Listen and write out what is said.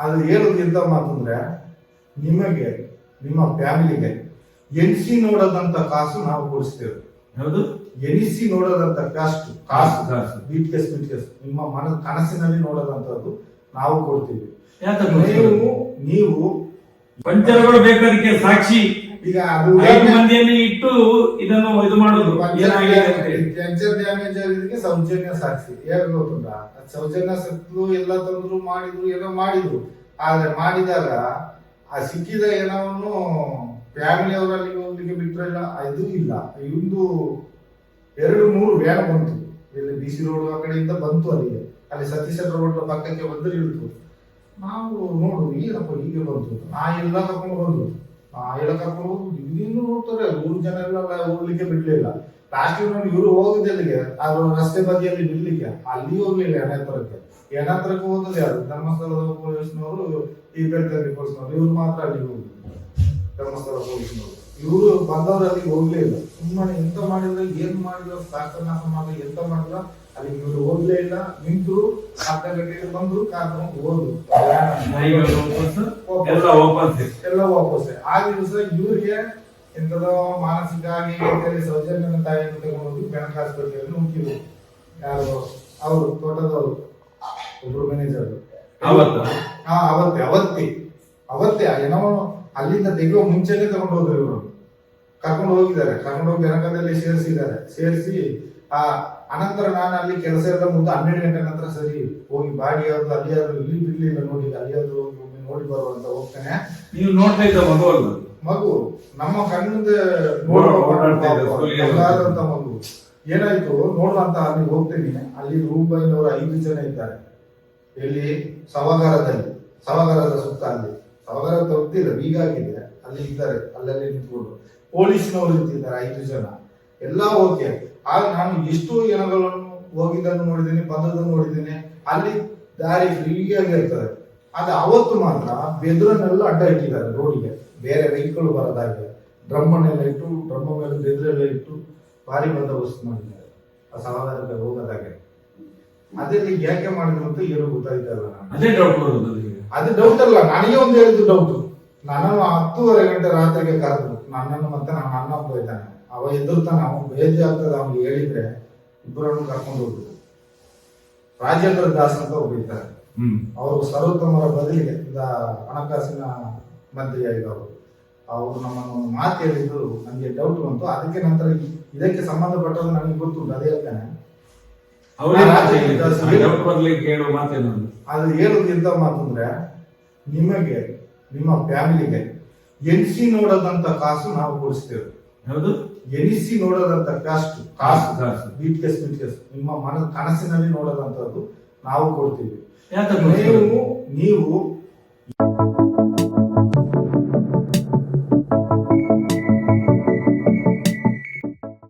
ಅದು ಹೇಳೋದು ಎಂತ ಮಾತಂದ್ರೆ ನಿಮಗೆ ನಿಮ್ಮ ಫ್ಯಾಮಿಲಿಗೆ ಎಣಿಸಿ ನೋಡದಂತ ಕಾಸು ನಾವು ಕೊಡಿಸ್ತೇವೆ. ಹೌದು. ಎಣಿಸಿ ನೋಡದಂತ ಕಾಸ್ಟ್ ಕಾಸು ಕಾಸು. ಬೀಟ್ ಕೇಸ್ ಬೀಟ್ ಕೇಸ್ ನಿಮ್ಮ ಮನ ಕನಸಿನಲ್ಲಿ ನೋಡದಂತದ್ದು ನಾವು ಕೊಡ್ತೀವಿ. ನೀವು ನೀವು ಪಂಚರಗಳು ಬೇಕಾದಕ್ಕೆ ಸಾಕ್ಷಿ ಈಗ ಅದು ಐದು ಮಂದಿಯನ್ನು ಇಟ್ಟು ಇದನ್ನು ಇದು ಮಾಡೋದು. ಪಂಚರ್ ಡ್ಯಾಮೇಜ್ ಆಗಿದ್ದಕ್ಕೆ ಸೌಜನ್ಯ ಸಾಕ್ಷಿ ಹೇಗೆ ಗೊತ್ತುಂಟಾ? ಸೌಜನ್ಯ ಸತ್ತು ಎಲ್ಲ ತಂದ್ರು ಮಾಡಿದ್ರು ಏನೋ ಮಾಡಿದ್ರು. ಆದ್ರೆ ಮಾಡಿದಾಗ ಆ ಸಿಕ್ಕಿದ ಏನವನ್ನು ಫ್ಯಾಮಿಲಿ ಅವರಲ್ಲಿ ಬಿಟ್ಟರೆ ಇಲ್ಲ ಇದು ಇಲ್ಲ. ಇಂದು ಎರಡು ಮೂರು ವ್ಯಾನ್ ಬಂತು. ಇಲ್ಲಿ ಬಿ ಸಿ ರೋಡ್ ಆ ಕಡೆಯಿಂದ ಬಂತು ಅಲ್ಲಿಗೆ. ಅಲ್ಲಿ ಸತೀಶ್ ರೋಡ್ ಪಕ್ಕಕ್ಕೆ ಬಂದ್ರೆ ಇಳಿತು. ನಾವು ನೋಡು ಏನಪ್ಪ ಹೀಗೆ ಬಂತು ನಾ ಎಲ್ಲ ತಗೊಂಡು ಬಂದ್ರು ನಾ ಎಲ್ಲ ಕರ್ಕೊಂಡು ಇಲ್ಲಿಂದ ನೋಡ್ತಾರೆ, ಊರು ಜನ ಎಲ್ಲ ಹೋಗ್ಲಿಕ್ಕೆ ಬಿಡ್ಲಿಲ್ಲ. ಲಾಸ್ಟ್ ನೋಡಿ ಇವರು ಹೋಗಿದ್ದಲ್ಲಿಗೆ ಅದು ರಸ್ತೆ ಬದಿಯಲ್ಲಿ ಬಿಡ್ಲಿಕ್ಕೆ. ಅಲ್ಲಿ ಹೋಗ್ಲಿಲ್ಲ ಎಣೆತ್ತರಕ್ಕೆ ಎಣೆತ್ತರಕ್ಕೆ ಹೋದದ್ದು ಯಾರು? ಧರ್ಮಸ್ಥಳದ ಪೊಲೀಸ್ನವರು, ಈ ಬೆಳ್ತಂಗಡಿ ಪೊಲೀಸ್ನವರು. ಇವ್ರು ಮಾತ್ರ ಅಲ್ಲಿ ಹೋಗಿದ್ರು ಧರ್ಮಸ್ಥಳ ಪೊಲೀಸ್ನವರು. ಇವರು ಬಂದವರು ಅಲ್ಲಿಗೆ ಹೋಗ್ಲೇ ಇಲ್ಲ ಸುಮ್ಮನೆ ಎಂತ ಮಾಡಿದ್ರೆ, ಏನ್ ಮಾಡಿದ್ರು ಸಾಕನಾಕ ಮಾಡಿ ಎಂತ ಮಾಡಿದ್ರ ಅಲ್ಲಿ ಇವರು ಹೋಗ್ಲೇ ಇಲ್ಲ. ನಿಂತರು, ಅರ್ಧ ಗಂಟೆಗೆ ಬಂದ್ರು, ಕಾರ್ ಹೋದ್ರು. ಎಲ್ಲ ವಾಪಸ್ ಎಲ್ಲ ವಾಪಸ್ ಆ ದಿವಸ ಇವರಿಗೆ ಎಂತದೋ ಮಾನಸಿಕ ಆಗಿ ಸೌಜನ್ಯನ ತಾಯಿಯನ್ನು ತಗೊಂಡು ಬ್ಯಾಂಕ್ ಆಸ್ಪತ್ರೆಯಲ್ಲಿ ನುಗ್ಗಿದ್ರು ಯಾರು? ಅವರು ತೋಟದವರು ಒಬ್ರು ಮ್ಯಾನೇಜರ್ ಹಾ ಅವತ್ತೆ ಅವತ್ತೆ. ಅವತ್ತೆ ಏನೋ ಅಲ್ಲಿಂದ ತೆಗೆಯುವ ಮುಂಚೆನೆ ತಗೊಂಡು ಹೋದ್ರು ಇವರು. ಕರ್ಕೊಂಡು ಹೋಗಿದ್ದಾರೆ. ಕರ್ಕೊಂಡು ಹೋಗಿ ಜನಕದಲ್ಲಿ ಸೇರಿಸಿದ್ದಾರೆ. ಸೇರಿಸಿ ಆ ಅನಂತರ ನಾನು ಅಲ್ಲಿ ಕೆಲಸ ಇದ್ದ ಮುಂದೆ ಹನ್ನೆರಡು ಗಂಟೆ ನಂತರ ಸರಿ ಹೋಗಿ ಬಾಡಿ ಯಾವ್ದು ಅಲ್ಲಿ ಯಾವ್ದು ಇಲ್ಲಿ ಬಿಡ್ಲಿಲ್ಲ ನೋಡಿ ಅಲ್ಲಿ ಯಾವ್ದು ಹೋಗಿ ನೋಡಿ ಬರುವಂತ ಹೋಗ್ತಾನೆ. ನೀವು ನೋಡ್ತಾ ಇದ್ದ ಮಗು ಅಲ್ಲ ಮಗು ನಮ್ಮ ಕಣ್ಣಿಂದ ನೋಡುವಂತ ಮಗು. ಏನಾಯ್ತು? ನೋಡುವಂತ ಅಲ್ಲಿ ಹೋಗ್ತೀನಿ. ಅಲ್ಲಿ ರೂಪಾಯಿನವರು ಐದು ಜನ ಇದ್ದಾರೆ. ಇಲ್ಲಿ ಸವಗಾರದಲ್ಲಿ. ಸವಗಾರದ ಸುತ್ತ ಅಲ್ಲಿ. ಸವಗಾರ ಗೊತ್ತಿಲ್ಲ ಬೀಗಾಗಿದೆ. ಅಲ್ಲಿ ಇದ್ದಾರೆ. ಅಲ್ಲಲ್ಲಿ ನಿಂತ್ಕೊಂಡು. ಪೊಲೀಸ್ನವರು ಇದ್ದಿದ್ದಾರೆ ಐದು ಜನ. ಎಲ್ಲ ಓಕೆ. ಆಗ ನಾನು ಎಷ್ಟು ಜನಗಳನ್ನು ಹೋಗಿದ್ದನ್ನು ನೋಡಿದ್ದೀನಿ ಬಂದದ್ದನ್ನು ನೋಡಿದ್ದೀನಿ. ಅಲ್ಲಿ ದಾರಿ ಫ್ರೀಯಾಗಿ ಇರ್ತದೆ. ಆದ್ರೆ ಅವತ್ತು ಮಾತ್ರ ಬೆದ್ರನ್ನೆಲ್ಲ ಅಡ್ಡ ಇಟ್ಟಿದ್ದಾರೆ ರೋಡಿಗೆ. ಬೇರೆ ವೆಹಿಕಲ್ ಬರೋದಾಗೆ ಡ್ರಮ್ಮನ್ನೆಲ್ಲ ಇಟ್ಟು ಡ್ರಮ್ ಮೇಲೆ ಬೆದ್ರೆಲ್ಲ ಇಟ್ಟು ಭಾರಿ ಬಂದೋಬಸ್ತ್ ಮಾಡಿದ್ದಾರೆ. ಆ ಸಮಾಧಾನಕ್ಕೆ ಹೋಗೋದಾಗೆ ಅದರಲ್ಲಿ ಯಾಕೆ ಮಾಡಿದ್ರು ಅಂತ ಏನು ಗೊತ್ತಾಯ್ತಲ್ಲ ಅದೇ ಡೌಟ್ ಅದು ಡೌಟ್ ಅಲ್ಲ ನನಗೆ ಒಂದು ಹೇಳಿದ್ದು ಡೌಟ್ ನನ್ನನ್ನು ಹತ್ತೂವರೆ ಗಂಟೆ ರಾತ್ರಿಗೆ ಕರೆದ್ರು. ನನ್ನನ್ನು ಮತ್ತೆ ನನ್ನ ಅಣ್ಣ ಒಬ್ಬ ಇದ್ದಾನೆ. ಅವ ಎದುರ್ತಾನೆ ಅವನು ಬೇಜಾಗ್ತದೆ ಅವ್ನಿಗೆ ಹೇಳಿದ್ರೆ ಇಬ್ಬರನ್ನು ಕರ್ಕೊಂಡು ಹೋಗ್ಬಿಟ್ಟು ರಾಜೇಂದ್ರ ದಾಸ್ ಅಂತ ಒಬ್ಬ ಇದ್ದಾರೆ. ಹ್ಮ್ ಅವರು ಸರ್ವೋತ್ತಮರ ಬದಲಿಗೆ ಹಣಕಾಸಿನ ಮಂತ್ರಿಯಾಗಿದ್ದವರು ಅವರು ನಮ್ಮನ್ನು ಒಂದು ಮಾತು ಹೇಳಿದ್ರು ನನಗೆ ಡೌಟ್ ಬಂತು. ಅದಕ್ಕೆ ನಂತರ ಇದಕ್ಕೆ ಸಂಬಂಧಪಟ್ಟದ್ದು ನನಗೆ ಗೊತ್ತು ಅದೇ ಹೇಳ್ತಾನೆ. ಅದು? ಹೇಳೋದು ಎಂತ ಮಾತಂದ್ರೆ ನಿಮಗೆ ನಿಮ್ಮ ಫ್ಯಾಮಿಲಿಗೆ ಎಣಿಸಿ ನೋಡದಂತ ಕಾಸು ನಾವು ಕೊಡಿಸ್ತೇವೆ. ಹೌದು? ಎಣಿಸಿ ನೋಡದಂತ ಕಾಸ್ಟ್ ಕಾಸು. ಕಾಸು. ಬೀಟ್ ಕೇಸ್ ಬೀಟ್ ನಿಮ್ಮ ಮನ ಕನಸಿನಲ್ಲಿ ನೋಡೋದಂತದ್ದು ನಾವು ಕೊಡ್ತೀವಿ. ನೀವು ನೀವು